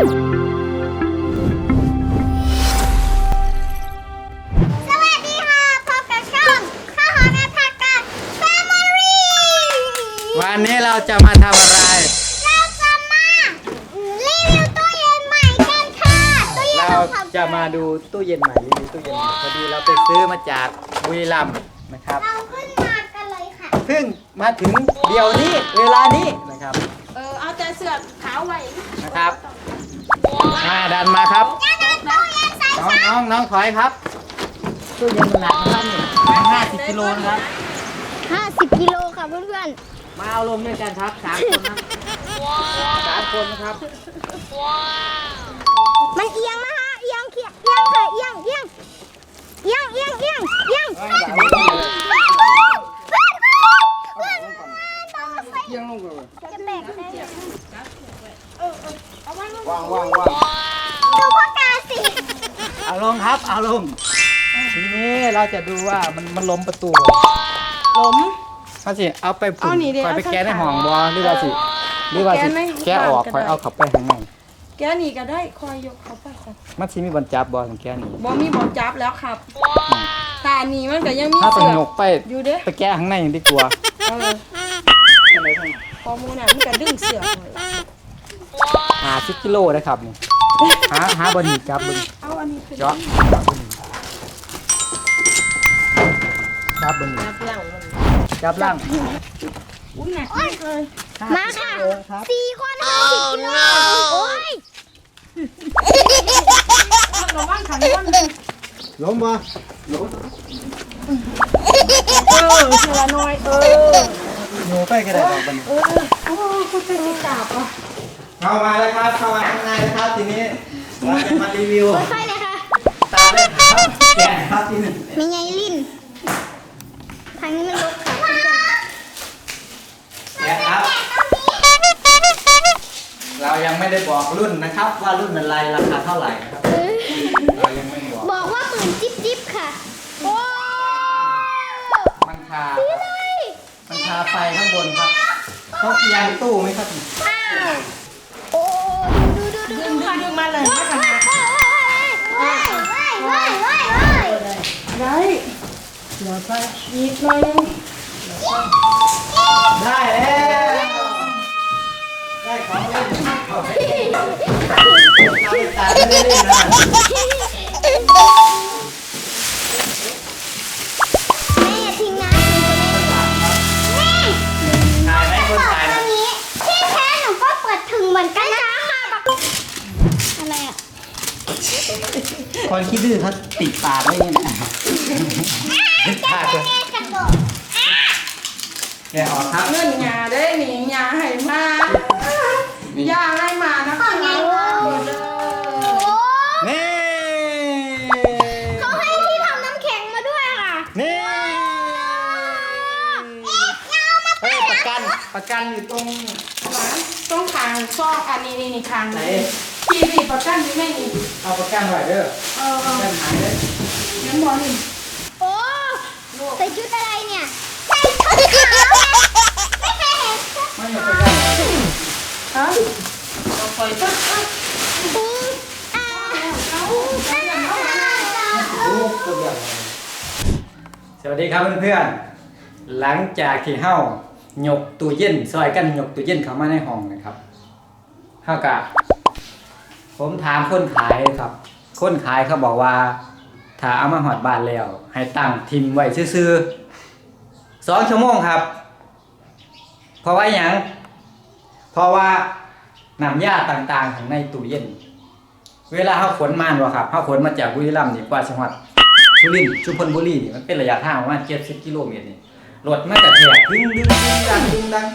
สวัสดีค่ะพบกับช่องข้าวหอมแม่ผักกาดแฟมิลี่วันนี้เราจะมาทำอะไร เราจะมารีวิวตู้เย็นใหม่กันค่ะตู้เย็นเราของจะมาดูตู้เย็นใหม่รีวิวตู้เย็นใหม่พอดีเราไปซื้อมาจากบุรีรัมย์นะครับ เราขึ้นมากันเลยค่ะเพิ่งมาถึงเดี๋ยวนี้เวลานี้นะครับ เออเอาใจเสือกขาวไว้นะครับ มาดันมาครับจะนำตู้เย็นใส่น้องน้องน้องถอยครับตู้เย็นมันหนักนะครับนี่ห้าสิบกิโลนะครับ 50 กิโลค่ะเพื่อนมาเอาลงด้วยกันครับสามคนนะสามคนนะครับ ๆ มันเอียงนะคะเอียงเขียเอียงค่ะเอียงเอียงเอียงเอียงเอียงเอียงเอาอย่าเอาลงเลยเอียงลงเลยจะแบกได้ วางวางวางดูพ่อกาสิเอาลงครับ เอาลง ทีนี้เราจะดูว่ามันมันล้มประตู ล้มเขาสิ เอาไปผุ่เอานี่ดิคอยไปเอาแกะในข้างๆห้องบอหรือว่าสิ หรือว่าสิ แกะในแกะออกบ้านก็ได้ คอยเอาเข้าไปข้างในแกนี่ก็ได้คอยยกเขาไปก่อนมันสิมีบรรจับบอถึงแกะนี่บอมีบอลจับแล้วครับตานี่มันก็ยังมีถ้าต้อเสืงอกยกไป อยู่เด้ไปแกะข้างในดีกว่า เออพอมูน่ะมันก็ดึงเสือกไว้หาสิบกิโลนะครับนี่หาหาบนหีจับบนเอาอันนี้ขึ้นเจาะจับบนหีจับหลังมันจับล่างอุ้ยหนักมากเลยมาค่ะโลครับสี่คนห้าสิบกิโลโอ้ยระวังขันก้นล้มบ่ล้มเออเสือน้อยเออโยไปก็ได้ดอกบัดนเออโอ้คุณเป็นสีกาบอะ เข้ามาแล้วครับ เข้ามาข้างในแล้วครับ ทีนี้เราจะมารีวิวค่อยๆเลยค่ะ ตามเลยครับแกะครับทีนี้มีไงลิ้นทางนี้มันลกค่ะแกะครับ เรายังไม่ได้บอกรุ่นนะครับ ว่ารุ่นอะไรราคาเท่าไหร่นะครับ เรายังไม่บอก บอกว่าปืนจิ๊บจิ๊บค่ะ โอ้มันคานี่เลยมันคาไฟข้างบนครับต้องเอียงตู้ไหมครับ อ้าวโอ้ ดึงดึงดึงมาเลยนะคเฮ้ยเฮ้ยเฮ้ยเฮ้ยเฮ้ยเฮ้ยได้เดี๋ยวไปอีกหน่อยได้แล้วได้ของเล่นเอาไปเอาไปตายไม่ได้เล่นนะแม่อย่าทิ้งนะแม่ตายไหมคนตายตรนะงนี้ที่แท้หนูก็เปิดถึงเหมือนกันนะมาแบบอะไรอะ คนคิดดื้อเขาติดปากไว้เนี่ยนะปากเลยแม่กระโดดแกะออกครับ เงินยาได้หนิยาให้มายาให้มานะขอคะงไงวะโอ้นี่เขาให้ที่ทำน้ำแข็งมาด้วยค่ะนี่เอ๊ะยาวมาเฮ้ยประกันประกันอยู่ตรงต้องคางซอกอันนี้นี่นี่คางไหนทีวีประกันนี่แม่นี่เอาประกันไว้เด้อเออประกันหายเลยยังบอนี่โอ้ใส่ชุดอะไรเนี่ยใส่ชุดขาวไงไม่เคยเห็นไม่เอาประกันฮะเอาไปก็อืมอ่าอืมอ่าลูกตัวเดียวสวัสดีครับเพื่อนๆหลังจากที่เฮายกตู้เย็นซอยกันยกตู้เย็นเข้ามาในห้องนะครับ เฮากะผมถามคนขายครับ คนขายเขาบอกว่า ถ้าเอามาหอดบ้านแล้ว ให้ตั้งทิมไว้ซื่อๆสองชั่วโมงครับ เพราะว่าหยังเพราะว่าน้ำยาต่างๆข้างในตู้เย็น เวลาเขาขนมานาะครับเขาขนมาจากบุรีรัมย์นี่กว่าจังหวัดสุรินชุมพลบุรีนี่มันเป็นระยะทางประมาณ70กิโลเมตรนี่รถมันกระแทกดึงดึงดึงดังดึงดัง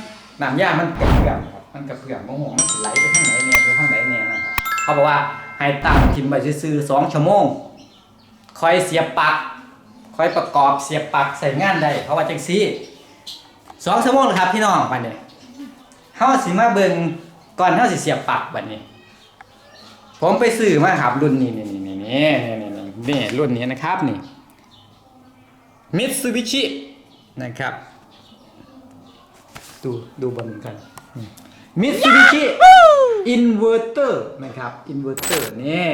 น้ำยามันกระเพื่อมครับ มันกระเพื่อมโมโหมันไหลไปทางไหนเนี่ยหรือทางไหนเนี่ยนะครับเขาบอกว่าให้ตั้งทิมไว้ซื่อสองชั่วโมงคอยเสียบปลั๊กคอยประกอบเสียบปลั๊กใส่งานได้เพราะว่าจังซี่สองชั่วโมงนะครับพี่น้องบัดนี้เฮาสิมาเบิ่งก่อนเฮาสิเสียบปลั๊กบัดนี้ ผมไปซื้อมาครับรุ่นนี้นี่นี่นี่นี่นี่นี่นี่รุ่นนี้นะครับนี่มิตซูบิชินะครับ ดูดูบนกัน มิตซูบิชิอินเวอร์เตอร์นะครับอินเวอร์เตอร์นี่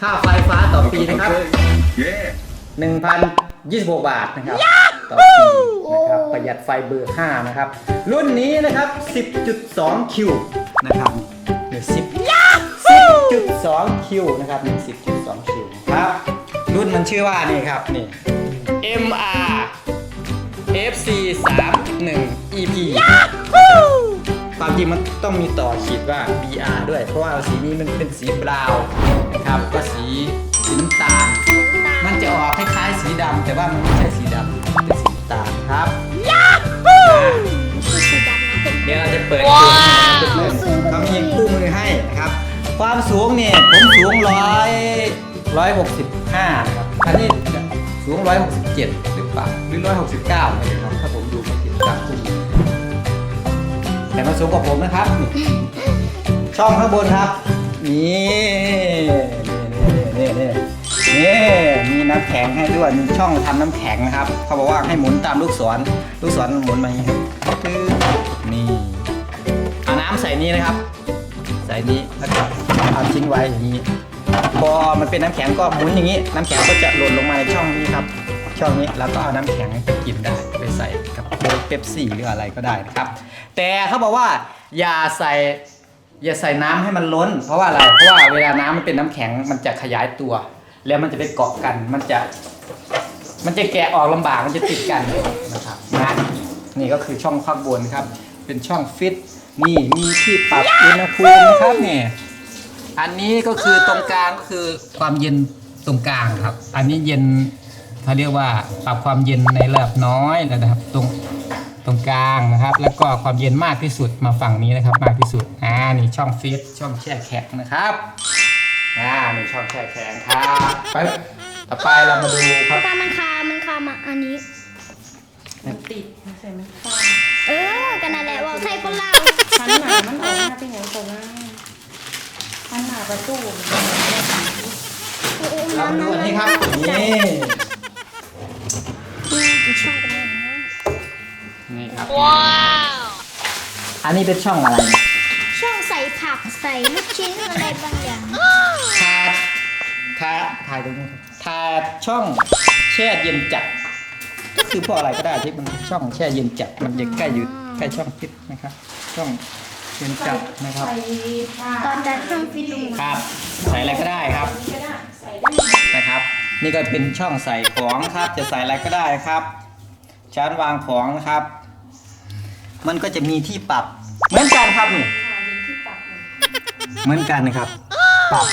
ค่าไฟฟ้าต่อปีนะครับ1,026 บาทนะครับต่อปีนะครับประหยัดไฟเบอร์ 5 นะครับ รุ่นนี้นะครับ 10.2 คิวนะครับหรือ10 10.2 คิวนะครับนี่10.2 คิวนะครับ รุ่นมันชื่อว่านี่ครับนี่ MR FC 31 EP ความจริงมันต้องมีต่อขีดว่า BR ด้วย เพราะว่าสีนี้มันเป็นสีบราวน์นะครับ ก็สีสีน้ำตาลมันจะออกคล้ายๆสีดำแต่ว่ามันไม่ใช่สีดำมันเป็นสีน้ำตาลครับสีดำนะเป็น เดี๋ยวเราจะเปิดตัวให้เพื่อนๆเขามีคู่มือให้นะครับ ความสูงเนี่ยผมสูงร้อยร้อยหกสิบห้านะครับอันนี้สูงร้อยหกสิบเจ็ดหรือเปล่าหรือร้อยหกสิบเก้าเลยครับถ้าผมดูไม่ผิดตามคู่มือ แต่มาสูงกว่าผมนะครับ ช่องข้างบนครับ นี่นี่นี่นี่นี่มีน้ำแข็งให้ด้วยมีช่องทำน้ำแข็งนะครับ เขาบอกว่าให้หมุนตามลูกศรลูกศรหมุนมาอย่างนี้ครับคือนี่เอาน้ำใส่นี้นะครับ ใส่นี้แล้วก็เอาทิ้งไว้อย่างนี้พอมันเป็นน้ำแข็งก็หมุนอย่างนี้ น้ำแข็งก็จะหล่นลงมาในช่องนี้ครับ ช่องนี้แล้วก็เอาน้ำแข็งไปกินได้ไปใส่กับโค้กเป๊ปซี่หรืออะไรก็ได้นะครับ แต่เขาบอกว่าอย่าใส่อย่าใส่น้ำให้มันล้น เพราะว่าอะไรเพราะว่าเวลาน้ำมันเป็นน้ำแข็งมันจะขยายตัว แล้วมันจะไปเกาะกันมันจะ มันจะแกะออกลำบากมันจะติดกันนะครับนะนี่ก็คือช่องข้างบนครับ เป็นช่องฟิตนี่มีที่ปรับอุณหภูมินะครับเนี่ยอันนี้ก็คือตรงกลางก็คือความเย็นตรงกลางครับ อันนี้เย็น เขาเรียกว่าปรับความเย็นในระดับน้อยระดับ ตรงตรงกลางนะครับ แล้วก็ความเย็นมากที่สุดมาฝั่งนี้นะครับ มากที่สุดอ่านี่ช่องฟิตช่องแช่แข็งนะครับอ่านี่ช่องแช่แข็งครับไปต่อไปเรามาดูครับตามันคามันคามาอันนี้มันติดมันใส่ไม่เข้าเออกันนั่นแหละว่าไทยคนลาวพันหนามันออกมาเป็นอย่างตัวง่ายพันหนาประตูมันโอ้โหเรามาดูอันนี้ครับนี่ นี่ช่องกันเลยนี่ครับ ว้าว อันนี้เป็นช่องอะไรเนี่ยช่องใส่ผักใส่ลูกชิ้นอะไรบางอย่างถาดถาดถ่ายตรงนี้ครับถาดช่องแช่เย็นจัด ก็คือพวกอะไรก็ได้ที่มันช่องแช่เย็นจัด มันจะใกล้อยู่ใกล้ช่องฟิตนะครับ ช่องเย็นจัดนะครับใส่ผ้าตอนจัดช่องฟิตลงคมารับ ใส่อะไรก็ได้ครับก็ได้ใส่ได้นะครับ นี่ก็เป็นช่องใส่ของครับ จะใส่อะไรก็ได้ครับชั้นวางของนะครับ มันก็จะมีที่ปรับ เหมือนกันครับนี่ผ้าเย็นที่ปักเลยเหมือนกันนะครับ ปรับ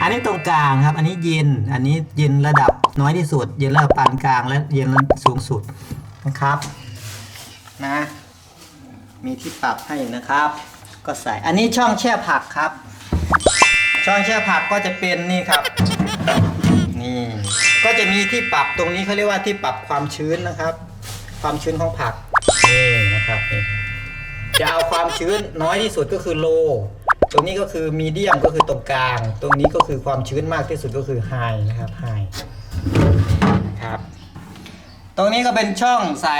อันนี้ตรงกลางครับ อันนี้เย็น อันนี้เย็นระดับน้อยที่สุด เย็นระดับปานกลางและเย็นระดับสูงสุดนะครับ นะ มีที่ปรับให้นะครับ ก็ใส่ อันนี้ช่องแช่ผักครับ ช่องแช่ผักก็จะเป็นนี่ครับนี่ ก็จะมีที่ปรับตรงนี้เขาเรียกว่าที่ปรับความชื้นนะครับ ความชื้นของผักนี่นะครับนี่จะเอาความชื้นน้อยที่สุดก็คือโล ตรงนี้ก็คือมีเดียมก็คือตรงกลาง ตรงนี้ก็คือความชื้นมากที่สุดก็คือไฮนะครับไฮนะครับ ตรงนี้ก็เป็นช่องใส่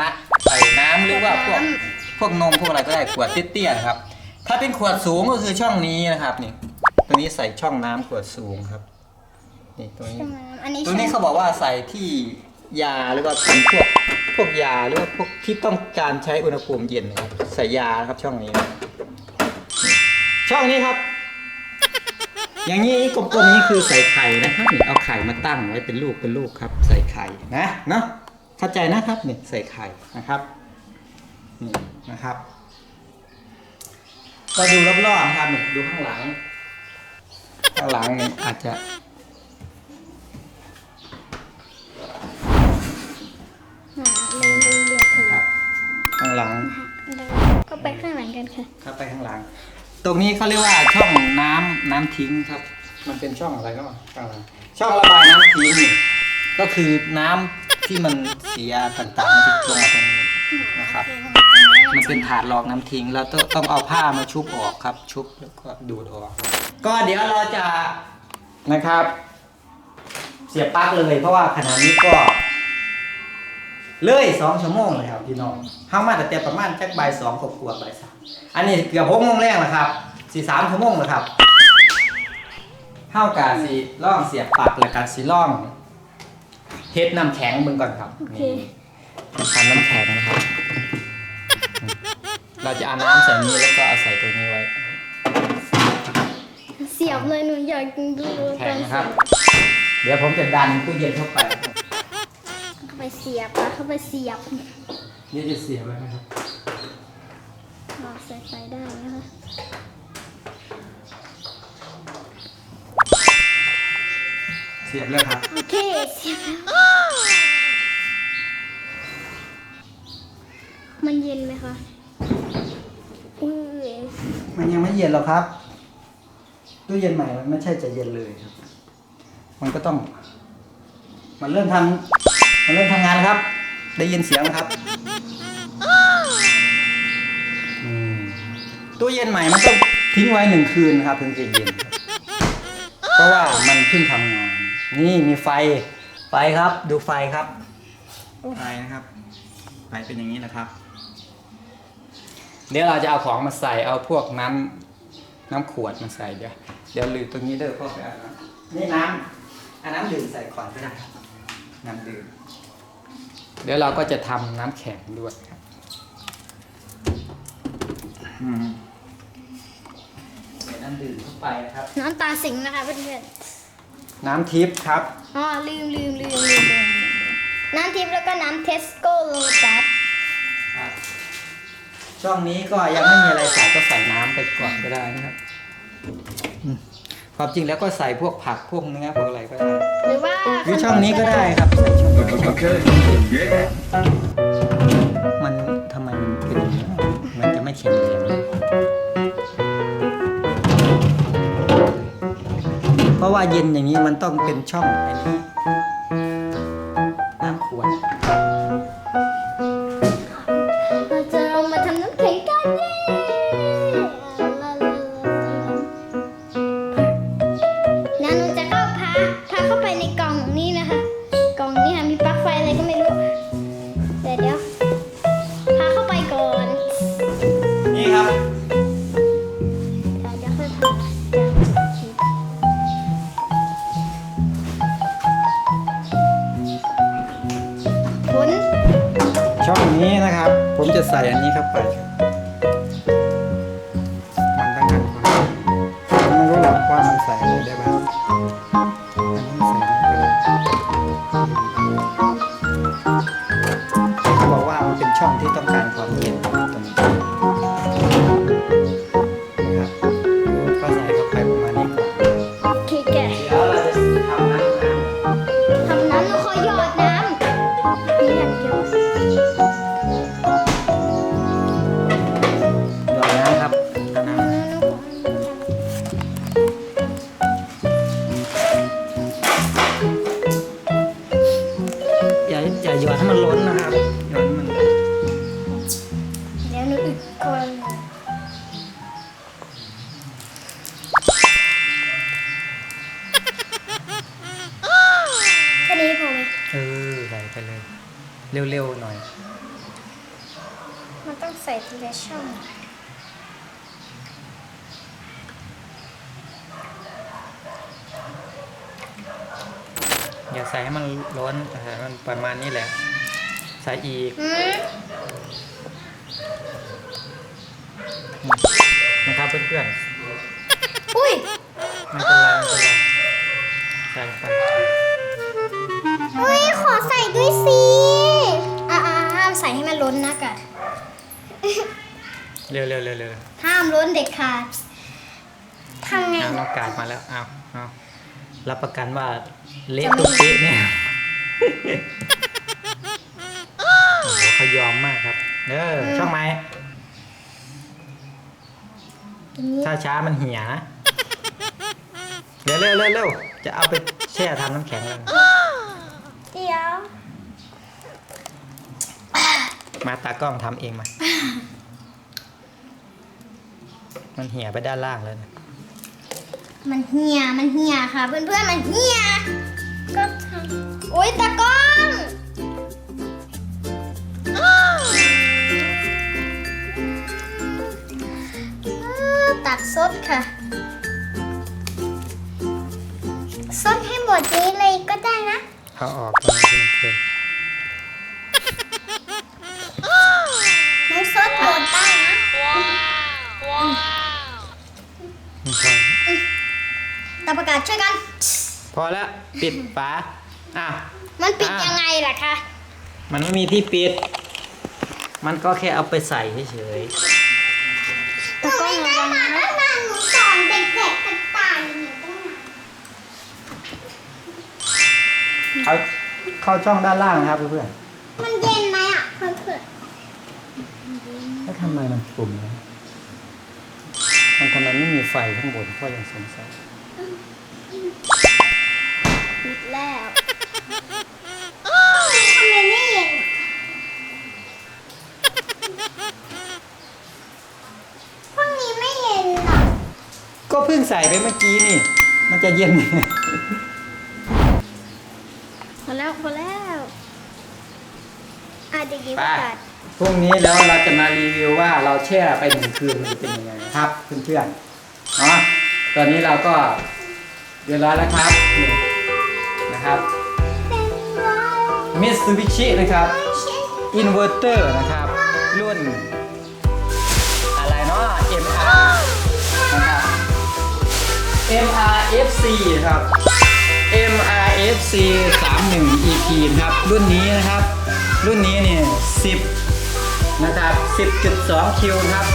นะใส่น้ำหรือว่าพวกพวกนมพวกอะไรก็ได้ขวดเตี้ยๆนะครับ ถ้าเป็นขวดสูงก็คือช่องนี้นะครับนี่ตรงนี้ใส่ช่องน้ำขวดสูงครับ นี่ตรงนี้ช่องอันนี้ตรงนี้เขาบอกว่าใส่ที่ยาหรือว่าเป็นพวกพวกยาหรือว่าพวกที่ต้องการใช้อุณหภูมิเย็นนะครับใส่ยานะครับช่องนี้นะนี่ช่องนี้ครับ อย่างนี้กลมๆนี้คือใส่ไข่นะครับนี่เอาไข่มาตั้งไว้เป็นลูกเป็นลูกครับ ใส่ไข่นะเนาะเข้าใจนะครับนี่ใส่ไข่นะครับนี่นะครับก็ดูรอบๆนะครับนี่ดูข้างหลังข้างหลังนี่อาจจะ หาเลยเลยเลือกถือครับข้างหลังก็ไปข้างหลังกันค่ะ ครับไปข้างหลัง ตรงนี้เขาเรียกว่าช่องน้ำน้ำทิ้งครับ มันเป็นช่องอะไรก็ข้างหลังช่องระบายน้ำทิ้งนี่ก็คือน้ำที่มันเสียต่างๆมันจะลงมาตรงนี้นะครับ มันเป็นถาดรองน้ำทิ้งแล้วต้องต้องเอาผ้ามาชุบออกครับ ชุบแล้วก็ดูดออก ก็เดี๋ยวเราจะนะครับ เสียบปลั๊กเลย เพราะว่าขณะนี้ก็ เลยสองชั่วโมงเลยครับพี่น้องเข้ามาแต่แต่ประมาณจักบ่ายสองกว่าๆบ่ายสามอันนี้เกือบหกโมงแรกแล้วครับสี่สามชั่วโมงแล้วครับเข้ากาสีล่องเสียบปลักแล้วกาสีล่องเฮ็ดน้ำแข็งเบิ่งก่อนครับนี่ทำน้ำแข็งนะครับ เราจะเอาน้ำใส่นี้แล้วก็เอาใส่ตัวนี้ไว้ เสียบเลยหนูอยากดูแข็งนะครับ เดี๋ยวผมจะดันตู้เย็นเข้าไปครับเข้า ไปเสียบอะเข้าไปเสียบนี่จะเสียบไว้นะครับหลอดใส่ไฟได้นะคะเสียบเลยครับ โอเคเสียบแล้วมันเย็นไหมคะอุ้ยมันยังไม่เย็นหรอกครับตู้เย็นใหม่มันไม่ใช่จะเย็นเลยครับ มันก็ต้อง มันเริ่มทำ มันเริ่มทำงานแล้วครับ ได้ยินเสียงไหมครับอืมตู้เย็นใหม่มันต้องทิ้งไว้หนึ่งคืนนะครับถึงจะเย็น เพราะว่ามันเพิ่งทำงาน นี่มีไฟ ไฟครับ ดูไฟครับ ไฟนะครับ ไฟเป็นอย่างนี้นะครับ เดี๋ยวเราจะเอาของมาใส่เอาพวกน้ำน้ำขวดมาใส่เดี๋ยวเดี๋ยวลืมตรงนี้เด้อพ่อไปเอาน้ำนี่น้ำเอาน้ำดื่มใส่ก่อนก็ได้ครับน้ำดื่ม เดี๋ยวเราก็จะทำน้ำแข็งด้วยครับอืมใส่น้ำดื่มเข้าไปนะครับ น้ำตาสิงนะคะเพื่อนน้ำทิพย์ครับ ๆ อ๋อลืมลืมลืมลืมลืมลืมน้ำทิพย์แล้วก็น้ำเทสโก้โลตัสครับ ช่องนี้ก็ยังไม่มีอะไรใส่ก็ใส่น้ำไปก่อนก็ได้นะครับอืมความจริงแล้วก็ใส่พวกผักพวกเนื้อพวกอะไรก็ได้หรือว่า หรือช่องนี้ก็ได้ครับใส่ช่องนี้มันทำไมมันเป็นอย่างนี้มันจะไม่เข็งเรงเพราะว่าเย็นอย่างนี้มันต้องเป็นช่องไอ้นี้น้ ผมจะใส่อันนี้เข้าไป อย่าใส่ให้มันล้นใส่ให้มันประมาณนี้แหละ ใส่อีกอืมนะครับเพื่อนอุ้ยๆไม่เป็นไรไม่เป็นไรใส่ลงไปอุ้ยขอใส่ด้วยสิอ่าห้ามใส่ให้มันล้นนักอะเร็วๆเร็วๆเร็วห้ามล้นเด็ดขาดทำๆไง น้ำน้ำกาดมาแล้วเอาเอา รับประกันว่าเละตุ๊กเป๊ะเนี่ยโอ้โหเขายอมมากครับ เออช่องไหมอย่างนี้ถ้าช้ามันเหี่ยนะเร็วเร็วเร็วเร็วจะเอาไปแช่ทำน้ำแข็งแล้วเดี๋ยว มาตากล้องทำเองมา มันเหี่ยไปด้านล่างแล้วนะ มันเหี่ยมันเหี่ยค่ะ เพื่อนเพื่อนมันเหี่ยก็ทำโอ้ยตะก้องตักซดค่ะซดให้หมดนี้เลยก็ได้นะถ้าออกมาเพื่อนๆน้องซดหมดได้นะ Wow. ตาประกาศช่วยกัน พอแล้วปิดฝาอะ มันปิดอะ ยังไงล่ะคะมันไม่มีที่ปิด มันก็แค่เอาไปใส่เฉยหนูไม่ได้มาตั้งนานหนูสอนเด็กๆต่างๆอยู่ตั้งนานๆเอาเข้าช่องด้านล่างนะครับเพื่อนมันเย็นไหมอะเพื่อนๆแล้วทำไมมันปุ่มนะมันทำไมไม่มีไฟข้างบนก็ยังสงสัยๆ ปิดแล้วทำไมไม่เย็นอะพวกนี้ไม่เย็นหรอกก็เพิ่งใส่ไปเมื่อกี้นี่ มันจะเย็น พอแล้วพอแล้วอาจจะยิบไปกัดพรุ่งนี้แล้วเราจะมารีวิวว่าเราแช่ไปหนึ่งคืนมันจะเป็นยังไงครับเพื่อนๆเนาะ ตอนนี้เราก็เรียบร้อยแล้วครับนะครับเมิตซูบิชินะครับอินเวอร์เตอร์นะครับ รุ่น อะไรเนาะ MR นะครับ MRFC นะครับ MRFC 31 EP นะครับ รุ่นนี้นะครับ รุ่นนี้เนี่ย10 นะครับ 10.2 คิวนะครับ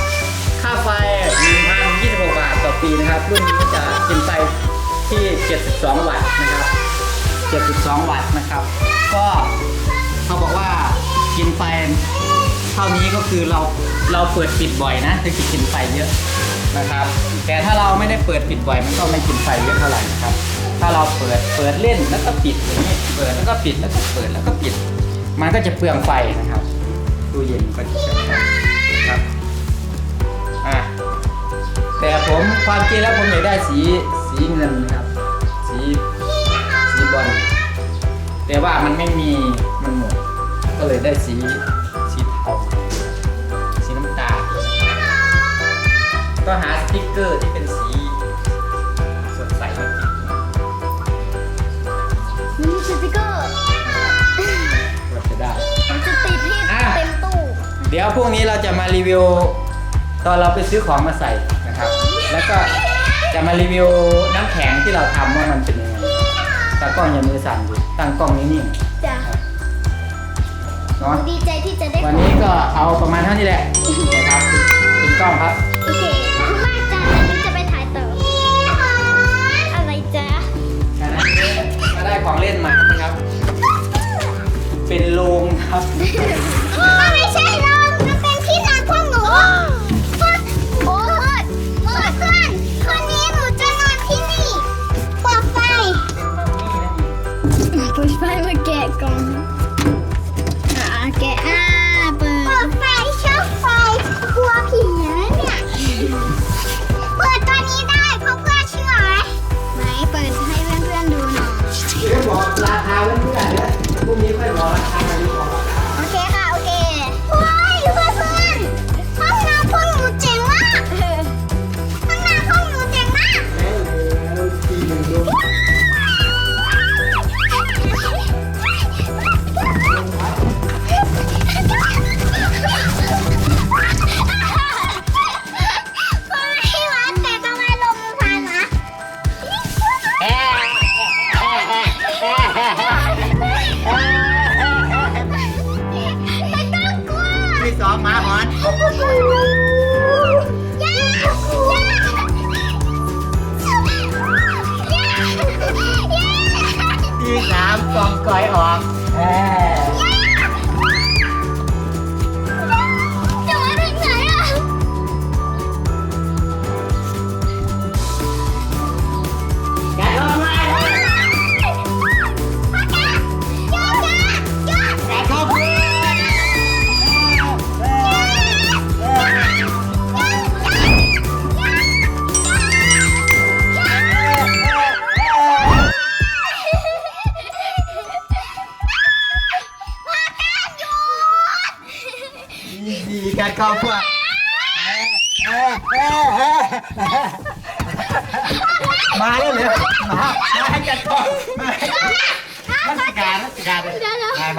ปีนะครับ รุ่นนี้จะกินไฟที่ 72 วัตต์นะครับ 72 วัตต์นะครับ ก็เขาบอกว่ากินไฟเท่านี้ก็คือเราเราเปิดปิดบ่อยนะจะกินไฟเยอะนะครับ แต่ถ้าเราไม่ได้เปิดปิดบ่อยมันก็ไม่กินไฟเยอะเท่าไหร่นะครับ ถ้าเราเปิดเปิดเล่นแล้วก็ปิดอย่างนี้เปิดแล้วก็ปิดแล้วก็เปิดแล้วก็ปิด มันก็จะเปลืองไฟนะครับตู้เย็นก็จะเปลืองไฟ แต่ผมความจริงแล้วผมอยากได้สีสีเงินนะครับ สีสีบอลแต่ว่ามันไม่มีมันหมด ก็เลยได้สีสีเทาสีน้ำตาลก็หาสติ๊กเกอร์ที่เป็นสีสดใสมาติดมันมีสติกเกอร์ก็จะได้มันจะติดที่อะเต็มตู้ เดี๋ยวพรุ่งนี้เราจะมารีวิว ตอนเราไปซื้อของมาใส่นะครับ แล้วก็จะมารีวิวน้ำแข็งที่เราทำว่ามันเป็นยังไงตากล้องอย่ามือสั่นดิตั้งกล้องนิ่งจ้ะๆเนาะดีใจที่จะได้วันนี้ก็เอาประมาณเท่านี้แหละนะครับถึงกล้องครับ โอเคขอบคุณมากจ้ะเดี๋ยวหนูจะไปถ่ายต่ออะไรจ๊ะจากนั้นก็ได้ของเล่นมานะครับ เป็นโรงครับมั